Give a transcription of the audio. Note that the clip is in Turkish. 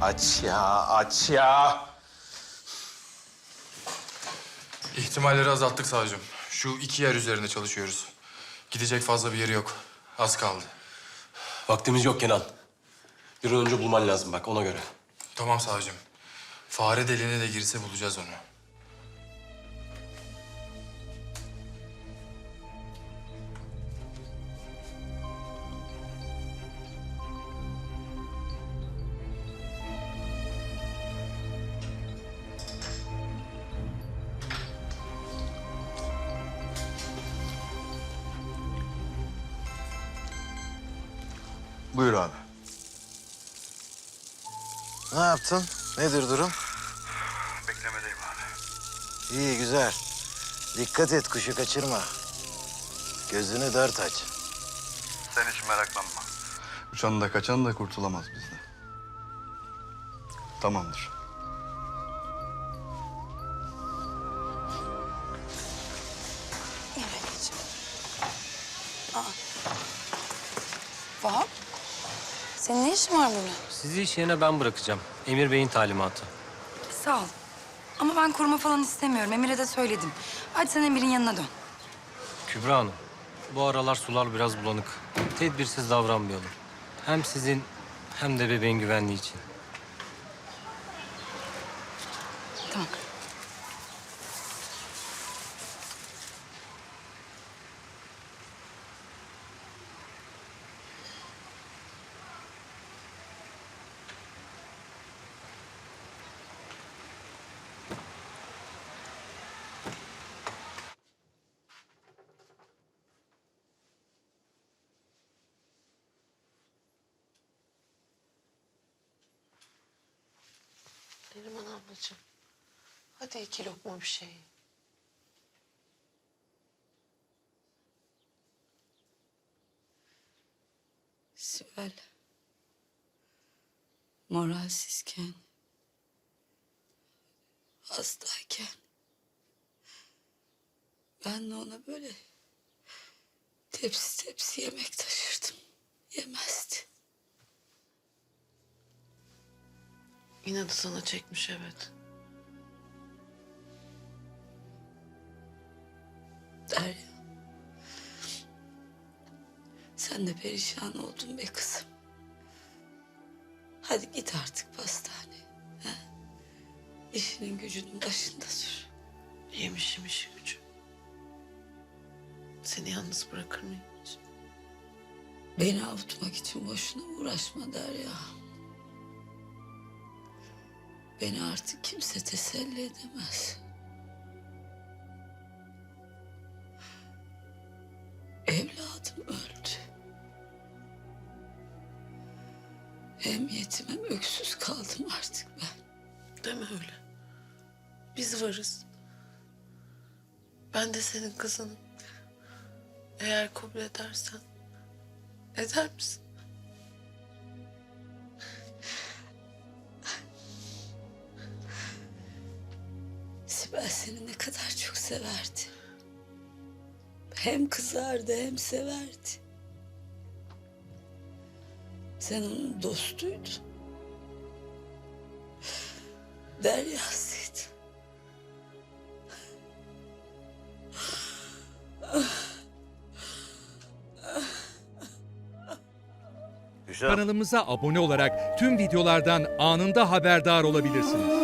Aç ya, aç ya. İhtimalleri azalttık savcım. Şu iki yer üzerinde çalışıyoruz. Gidecek fazla bir yeri yok. Az kaldı. Vaktimiz yok Kenan. Bir an önce bulman lazım bak ona göre. Tamam savcım. Fare deliğine de girse bulacağız onu. Buyur abi. Ne yaptın? Nedir durum? Beklemedeyim abi. İyi güzel. Dikkat et kuşu kaçırma. Gözünü dört aç. Sen hiç meraklanma. Uçan da kaçan da kurtulamaz bizden. Tamamdır. Vahap, senin ne işin var burada? Sizi iş yerine ben bırakacağım. Emir Bey'in talimatı. Sağ ol. Ama ben koruma falan istemiyorum. Emir'e de söyledim. Hadi sen Emir'in yanına dön. Kübra Hanım, bu aralar sular biraz bulanık. Tedbirsiz davranmayalım. Hem sizin hem de bebeğin güvenliği için. Tamam. Neriman ablacığım. Hadi iki lokma bir şey. Sibel. Moralsizken. Hastayken. Ben de ona böyle tepsi tepsi yemek taşırdım. Yemezdi. İnadı sana çekmiş evet. Derya. Sen de perişan oldun be kızım. Hadi git artık pastaneye. Ha? İşinin gücünün başında dur. Yemiş yemiş gücü. Seni yalnız bırakır mıyım hiç? Beni avutmak için boşuna uğraşma Derya. Beni artık kimse teselli edemez. Evladım öldü. Hem yetim hem öksüz kaldım artık ben. Deme öyle. Biz varız. Ben de senin kızınım. Eğer kabul edersen eder misin? Sibel seni ne kadar çok severdi. Hem kızardı hem severdi. Sen onun dostuydun. Deryasıydın. Kanalımıza abone olarak tüm videolardan anında haberdar olabilirsiniz.